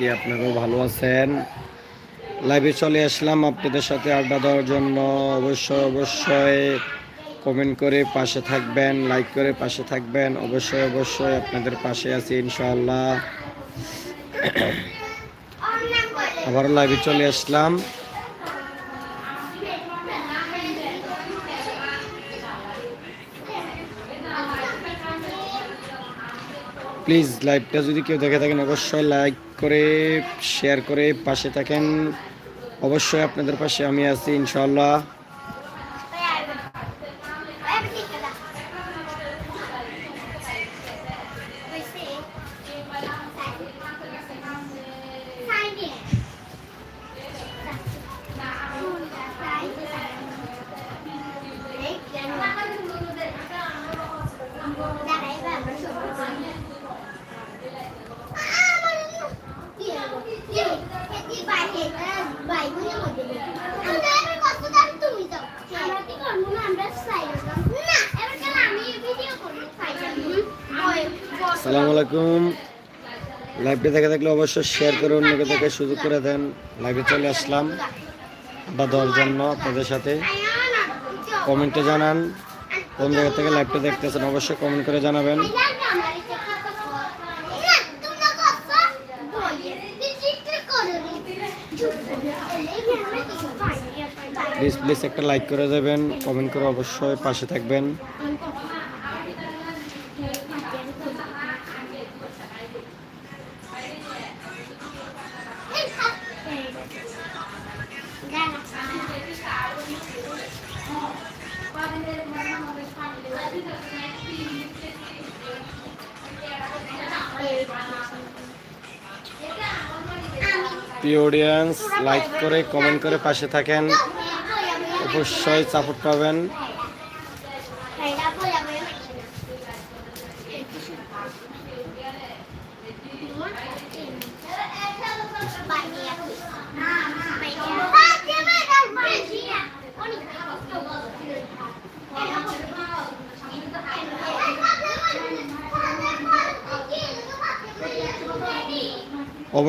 কি আপনারাও ভালো আছেন। লাইভে চলে আসলাম আপনাদের সাথে আড্ডা দেওয়ার জন্য। অবশ্যই অবশ্যই কমেন্ট করে পাশে থাকবেন লাইক করে পাশে থাকবেন। অবশ্যই অবশ্যই আপনাদের পাশে আছি ইনশাআল্লাহ। আবার লাইভে চলে আসলাম। প্লিজ লাইভটা যদি কেউ দেখে থাকেন, অবশ্যই লাইক করে শেয়ার করে পাশে থাকেন। অবশ্যই আপনাদের পাশে আমি আছি ইনশাআল্লাহ। লাইভটা দেখে থাকলে অবশ্যই শেয়ার করে অন্যকে দেখে সুযোগ করে দেন। লাইভে চলে আসলাম বা জন্য, আপনাদের সাথে। কমেন্টে জানান। কোন জায়গা থেকে লাইভটা দেখতেছেন অবশ্যই কমেন্ট করে জানাবেন। প্লিজ প্লিজ একটা লাইক করে দেবেন কমেন্ট করে অবশ্যই পাশে থাকবেন। প্রিয় অডিয়েন্স লাইক করে কমেন্ট করে পাশে থাকেন। অবশ্যই সাপোর্ট পাবেন।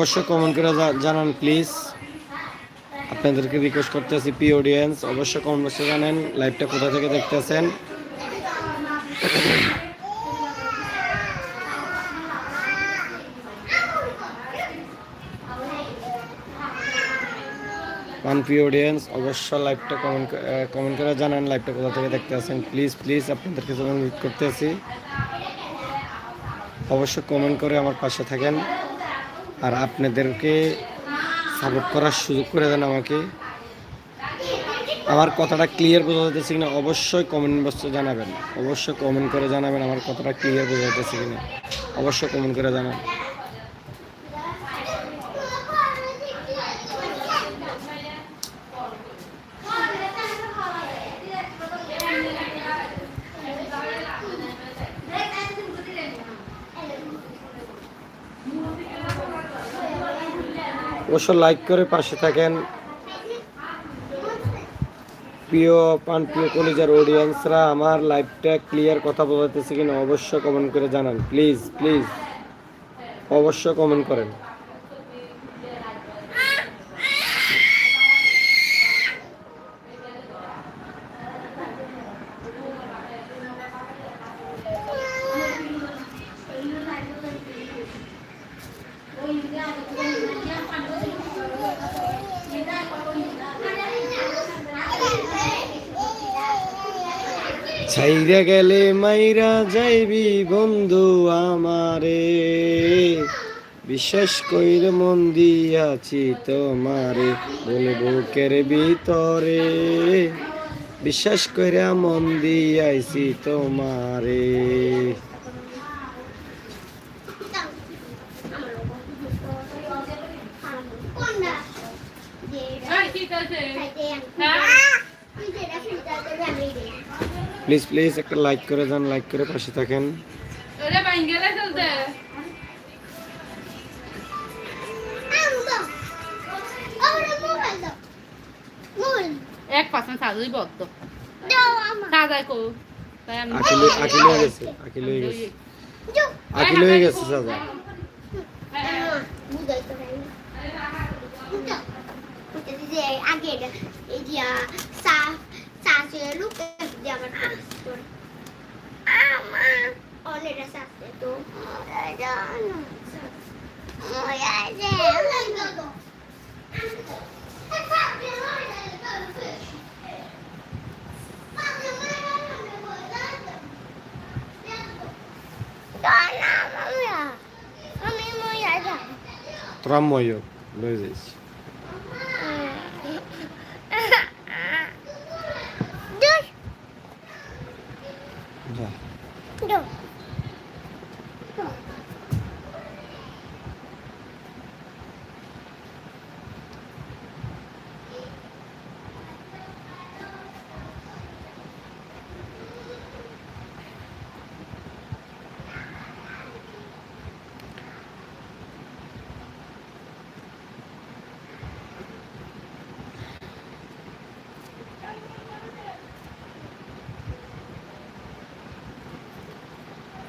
অবশ্যই কমেন্ট করে জানান প্লিজ আপনাদেরকে রিকোয়েস্ট করতেছি পি অডিয়েন্স অবশ্যই কমেন্ট বক্সে জানেন লাইভটা কোথা থেকে দেখতেছেন? ওয়ান পি অডিয়েন্স অবশ্যই লাইভটা কমেন্ট কমেন্ট করে জানান লাইভটা কোথা থেকে দেখতে আছেন প্লিজ প্লিজ আপনাদেরকে যখন মিট করতেছি। অবশ্যই কমেন্ট করে আমার পাশে থাকেন। আর আপনাদেরকে সাপোর্ট করার সুযোগ করে দেন আমাকে। আমার কথাটা ক্লিয়ার বোঝা যাচ্ছে কিনা অবশ্যই কমেন্ট বক্সে জানাবেন। অবশ্যই কমেন্ট করে জানাবেন আমার কথাটা ক্লিয়ার বোঝা যাচ্ছে কিনা। অবশ্যই কমেন্ট করে জানান অবশ্য লাইক করে পাশে থাকেন। প্রিয় পান প্রিয় কলেজের অডিয়েন্সরা আমার লাইভটা ক্লিয়ার কথা বলতেছে কিনা অবশ্য কমেন্ট করে জানান। প্লিজ প্লিজ অবশ্য কমেন্ট করেন। ছাইরা গেলে মাইরা যাইবি বন্ধু আমারে। বিশ্বাস কইর মন দিয়াছি তোমারে, বলে বুকের ভিতরে। বিশ্বাস কইরা মন দিয়াইছি তোমারে। প্লিজ প্লিজ একটা লাইক করে যান লাইক করে পাশে থাকেন। এক পার্সেন্ট সাজুই বদ্ধ। সাজাই কো। আকিল আকিল হয়ে গেছে আকিল হয়ে গেছে আকিল হয়ে গেছে। দাদা হ্যাঁ, বুঝাইতে পারি যে আগে এই যে সা সাসে লুক যে আমার আমার অলরেডি সাসে তো জানো মজা আছে আমি মজা যায় তোরা ময়ও লয়ে যাইস Dur, যা dur.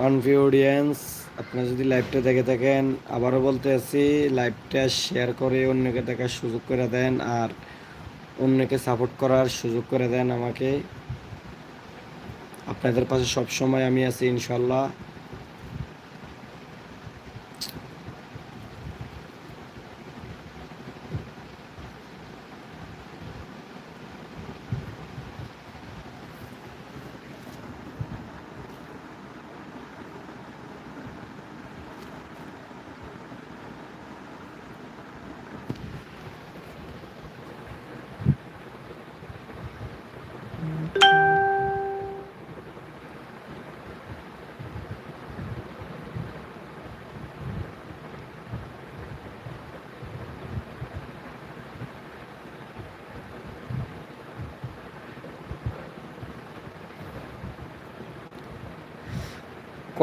কনফি অডিয়েন্স আপনারা যদি লাইভটা দেখে থাকেন, আবারও বলতে আছি লাইভটা শেয়ার করে অন্যকে দেখার সুযোগ করে দেন আর অন্যকে সাপোর্ট করার সুযোগ করে দেন আমাকে। আপনাদের পাশে সবসময় আমি আছি ইনশাল্লাহ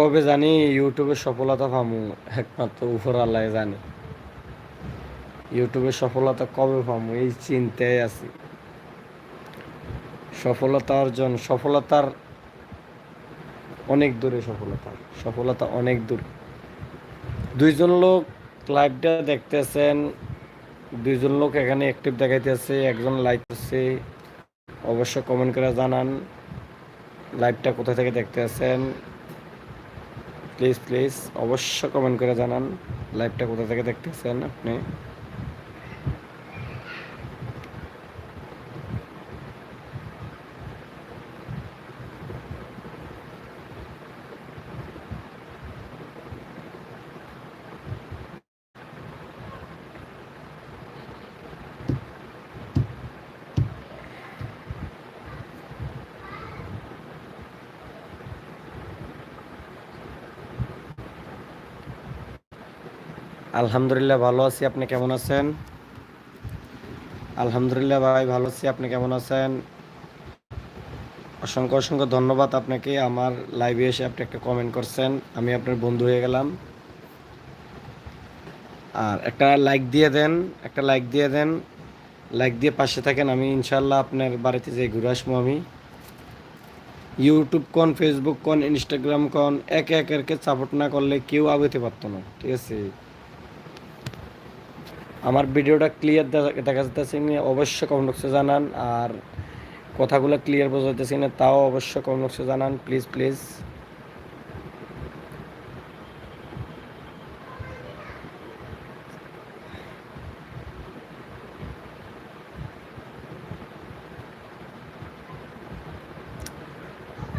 কবে জানি ইউটিউবে সফলতা পামু, একমাত্র উপর আল্লাহ জানি। ইউটিউবে সফলতা কবে পামু, এই চিন্তায় আছি। সফলতা অর্জন, সফলতার অনেক দূরে সফলতা সফলতা অনেক দূর। দুইজন লোক লাইভটা দেখতেছেন, দুইজন লোক এখানে অ্যাক্টিভ দেখাইতেছে, একজন লাইভ করছে। অবশ্য কমেন্ট করে জানান লাইভটা কোথা থেকে দেখতে আছেন প্লিজ প্লিজ অবশ্যই কমেন্ট করে জানান। লাইভটা কোথা থেকে দেখতেছেন আপনি? আলহামদুলিল্লাহ ভালো আছি, আপনি কেমন আছেন? আলহামদুলিল্লাহ ভাই ভালো আছি, আপনি কেমন আছেন? অসংখ্য অসংখ্য ধন্যবাদ আপনাকে, আমার লাইভে এসে আপনি একটা কমেন্ট করছেন, আমি আপনার বন্ধু হয়ে গেলাম। আর একটা লাইক দিয়ে দেন, একটা লাইক দিয়ে দেন লাইক দিয়ে পাশে থাকেন, আমি ইনশাল্লাহ আপনার বাড়িতে যাই ঘুরে আসব আমি। ইউটিউব কোন ফেসবুক কোন ইনস্টাগ্রাম কোন, একে একে সাপোর্ট না করলে কেউ আগাতে পারতো না, ঠিক আছে? আমার ভিডিওটা ক্লিয়ার দেখা যাচ্ছে কিনা অবশ্যই কমেন্ট বক্সে জানান আর কথাগুলো ক্লিয়ার বোঝা যাচ্ছে কিনা তাও অবশ্যই কমেন্ট বক্সে জানান প্লিজ প্লিজ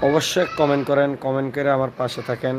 অবশ্যই কমেন্ট করেন কমেন্ট করে আমার পাশে থাকেন।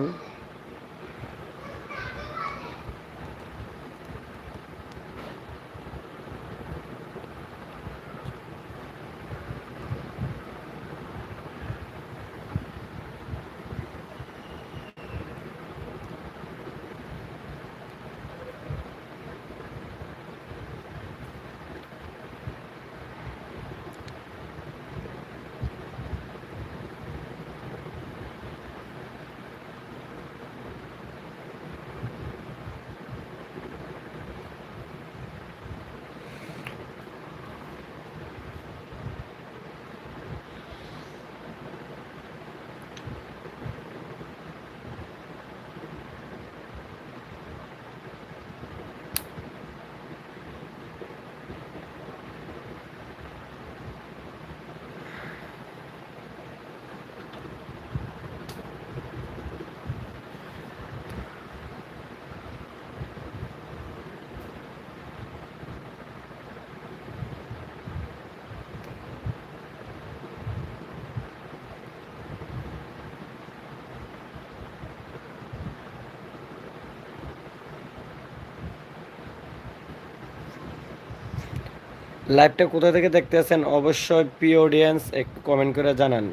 লাইভটা কোথা থেকে দেখতে আছেন অবশ্যই প্রিয় অডিয়েন্স একটু কমেন্ট করে জানান।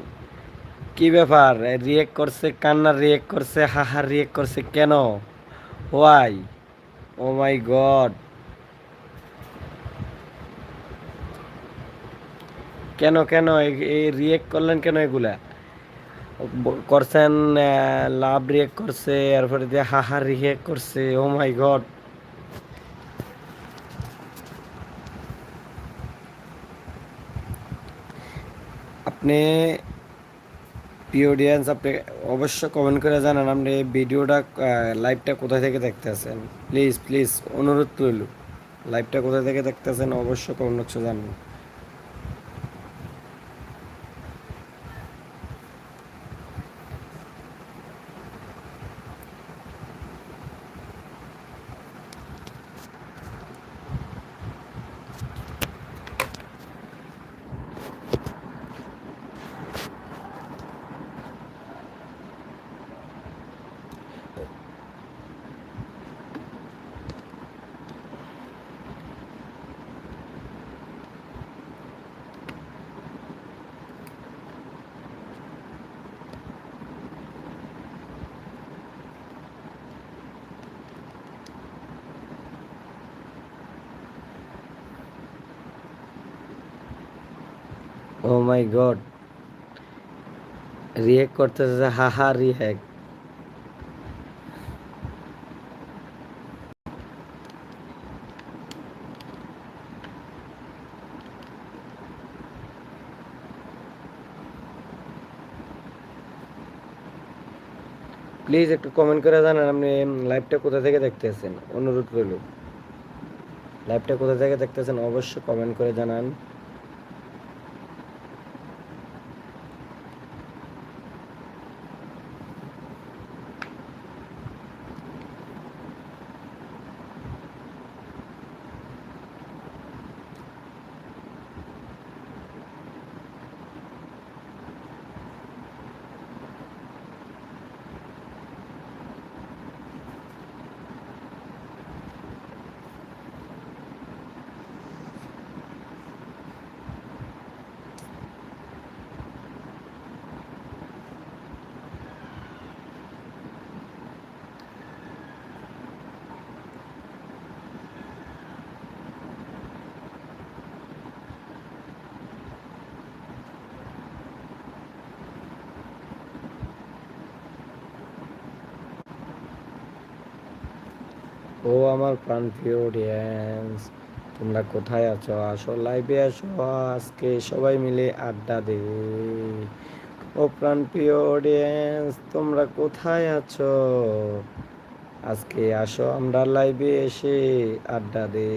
কি ব্যাপার? রিয়েক্ট করছে, কান্নার রিয়েক্ট করছে, হাহার রিয়েক্ট করছে কেন? ওয়াই ও মাই গড কেন কেন? এই রিয়েক্ট করলেন কেন এগুলা? করছেন লাভ রিয়েক্ট করছে, এরপরে দিয়ে হাহার রিয়েক্ট করছে ও মাই গড আপনি প্রিয় অডিয়েন্স আপনি অবশ্যই কমেন্ট করে জানান, আপনি ভিডিওটা লাইভটা কোথায় থেকে দেখতেছেন প্লিজ প্লিজ অনুরোধ রইল। লাইভটা কোথায় থেকে দেখতেছেন অবশ্যই কমেন্ট জানান। ও মাই গড রিয়েক্ট করতেছে হাহা রিয়েক্ট প্লিজ একটু কমেন্ট করে জানান আপনি লাইভটা কোথা থেকে দেখতেছেন? অনুরোধ রইল। লাইভটা কোথা থেকে দেখতেছেন? অবশ্যই কমেন্ট করে জানান। ও আমার প্রাণ প্রিয় অডিয়েন্স তোমরা কোথায় আছো? আসো লাইভে আসো। আজকে সবাই মিলে আড্ডা দে ও প্রাণ প্রিয় অডিয়েন্স তোমরা কোথায় আছো? আজকে আসো, আমরা লাইভে এসে আড্ডা দে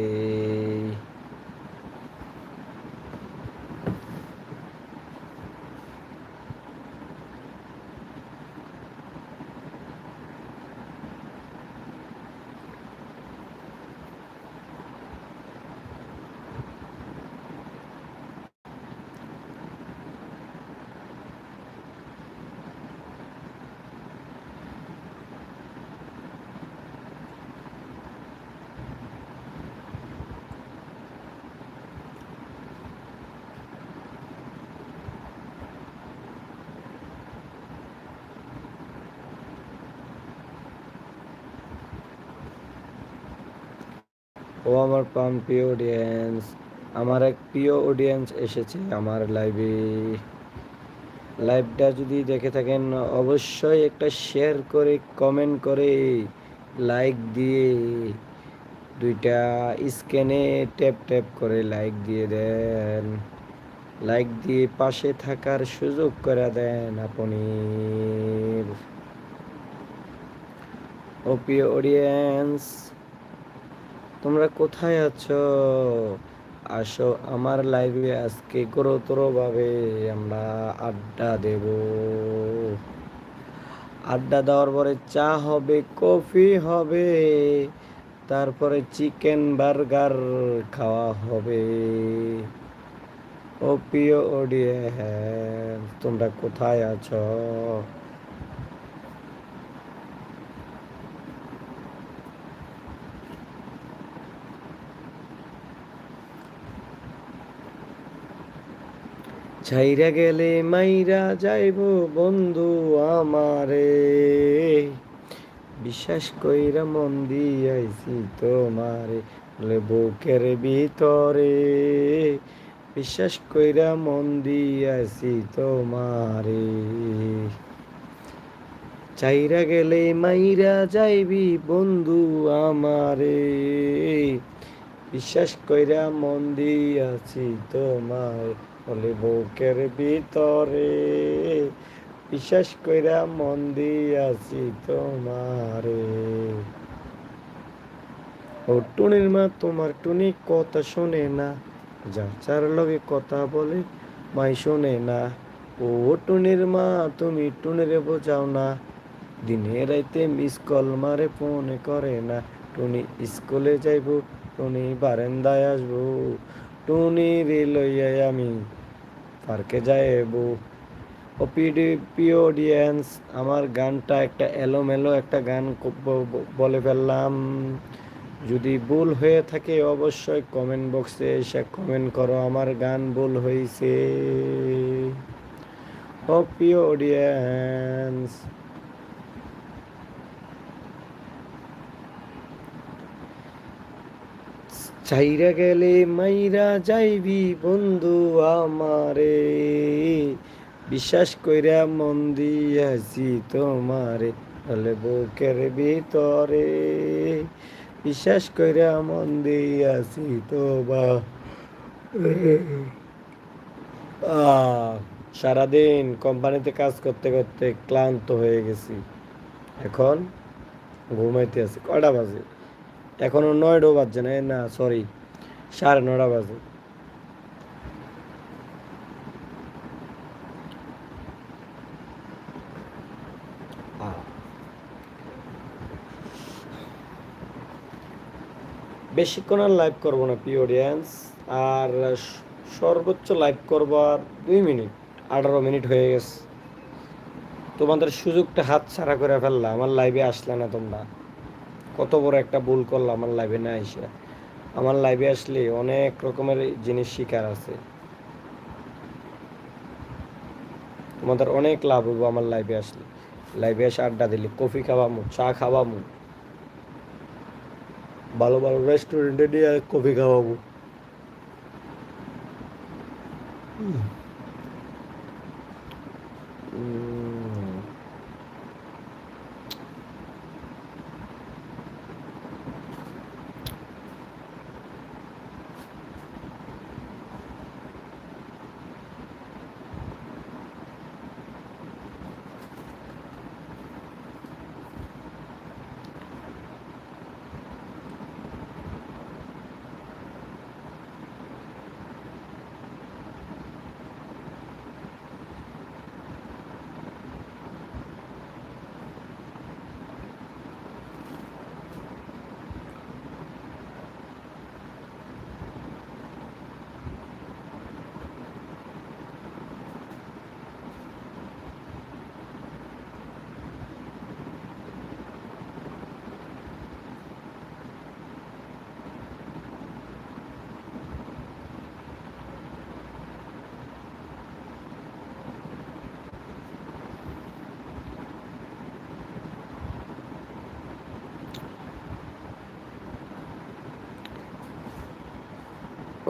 ও আমার পাম প্রিয় অডিয়েন্স আমার এক প্রিয় অডিয়েন্স এসেছে আমার লাইভে লাইভটা যদি দেখে থাকেন, অবশ্যই একটা শেয়ার করে কমেন্ট করে লাইক দিয়ে, দুইটা স্ক্যানে ট্যাপ ট্যাপ করে লাইক দিয়ে দেন। লাইক দিয়ে পাশে থাকার সুযোগ করে দেন আপনি। ও প্রিয় অডিয়েন্স তোমরা কোথায় আছো? আসো আমার লাইভে আজকে গুরুতর ভাবে আমরা আড্ডা দেব। আড্ডা দেওয়ার পরে চা হবে, কফি হবে, তারপরে চিকেন বার্গার খাওয়া হবে। ও প্রিয় অডিয়েন্স তোমরা কোথায় আছো? ছাইরা গেলে মাইরা যাইব বন্ধু আমারে। বিশ্বাস কইরা মন দিয়াইছি তোমারে, বলে বুকের ভিতরে। বিশ্বাস কইরা মন দিয়াছি তোমারে। চাইরা গেলে মাইরা যাইবি বন্ধু আমারে। বিশ্বাস কইরা মন দিয়াছি তোমার। বলে বুকের ভিতরে বিশ্বাস কইরা মন দিয়াছি তোমারে। ও টুনির মা, তোমার টুনি কথা শোনে না, যার চার লগে কথা বলে মাই শোনে না। ও টুনির মা, তুমি টুনিরে বোঝাও না, দিনে রাইতে মিস কল মারে ফোন করে না। টুনি স্কুলে যাইব, টুনি বারান্দায় আসব টুনি রে লইয়া আমি পার্কে যাইব ও পিডি পিওডিয়েন্স আমার গানটা একটা এলোমেলো একটা গান বলে ফেললাম। যদি ভুল হয়ে থাকে অবশ্যই কমেন্ট বক্সে এসে কমেন্ট করো, আমার গান ভুল হয়েছে ও প্রিয় অডিয়েন্স চাইরা গেলে মাইরা যাইবি বন্ধু আমারে। বিশ্বাস কইরা মন দিয়াছি তোমারে বলে বুকের ভিতরে। বিশ্বাস কইরা মন দিয়াছি আহ, সারাদিন কোম্পানিতে কাজ করতে করতে ক্লান্ত হয়ে গেছি। এখন ঘুমাইতে আছি। কটা বাজে? এখনও নয়টাও বাজছে না না সরি সাড়ে নটা বাজে। বেশিক্ষণ আর লাইভ করব না, প্রিয় অডিয়েন্স আর সর্বোচ্চ লাইভ করব আর দুই মিনিট, আঠারো মিনিট হয়ে গেছে। তোমাদের সুযোগটা হাত ছাড়া করে ফেললা আমার লাইভে আসলে না তোমরা। কত বড় একটা ভুল করল আমার লাইভে না এসে। আমার লাইভে আসলে অনেক রকমের জিনিস শিকার আছে। তোমাদের অনেক লাভ হইব আমার লাইভে আসলে। লাইভে এসে আড্ডা দিলে কফি খাওয়ামু চা খাওয়ামু। ভালো ভালো রেস্টুরেন্টে নিয়ে কফি খাওয়াবো উম,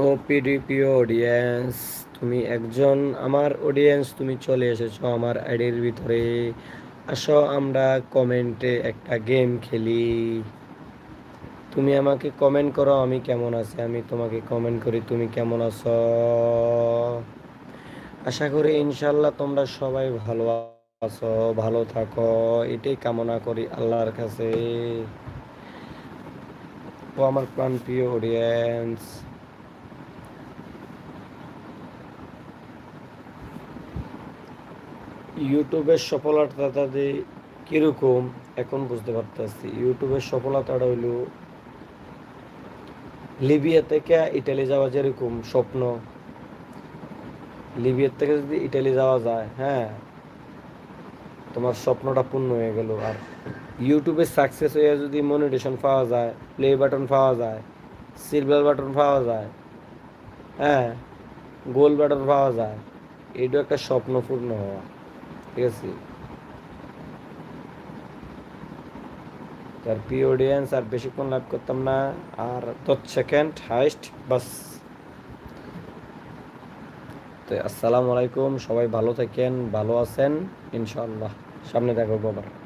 ও পিডিপি অডিয়েন্স তুমি একজন, আমার অডিয়েন্স তুমি চলে এসেছ আমার আইডির ভিতরে। আসো আমরা কমেন্টে একটা গেম খেলি। তুমি আমাকে কমেন্ট করো, আমি কেমন আছি? আমি তোমাকে কমেন্ট করি, তুমি কেমন আছো? আশা করি ইনশাল্লাহ তোমরা সবাই ভালো আছো, ভালো থাকো। এটাই কামনা করি আল্লাহর কাছে। ও আমার প্রাণ প্রিয় অডিয়েন্স ইউটিউবের সফলতা তাদের কীরকম, এখন বুঝতে পারতেছি। ইউটিউবের সফলতাটা হইল, লিবিয়া থেকে ইটালি যাওয়া যেরকম স্বপ্ন লিবিয়ার থেকে যদি ইটালি যাওয়া যায় হ্যাঁ তোমার স্বপ্নটা পূর্ণ হয়ে গেল। আর ইউটিউবে সাকসেস হয়ে যদি মনিটেশন পাওয়া যায় প্লে বাটন পাওয়া যায় সিলভার বাটন পাওয়া যায় হ্যাঁ গোল বাটন পাওয়া যায়, এইটা একটা স্বপ্ন পূর্ণ হওয়া। ঠিক আছে? তার প্রিয় অডিয়েন্স আর বেশিক্ষণ লাভ করতাম না। আর দশ সেকেন্ড হাইস্ট বাস। তো আসসালামু আলাইকুম, সবাই ভালো থাকেন, ভালো আছেন ইনশাল্লাহ সামনে দেখো আবার।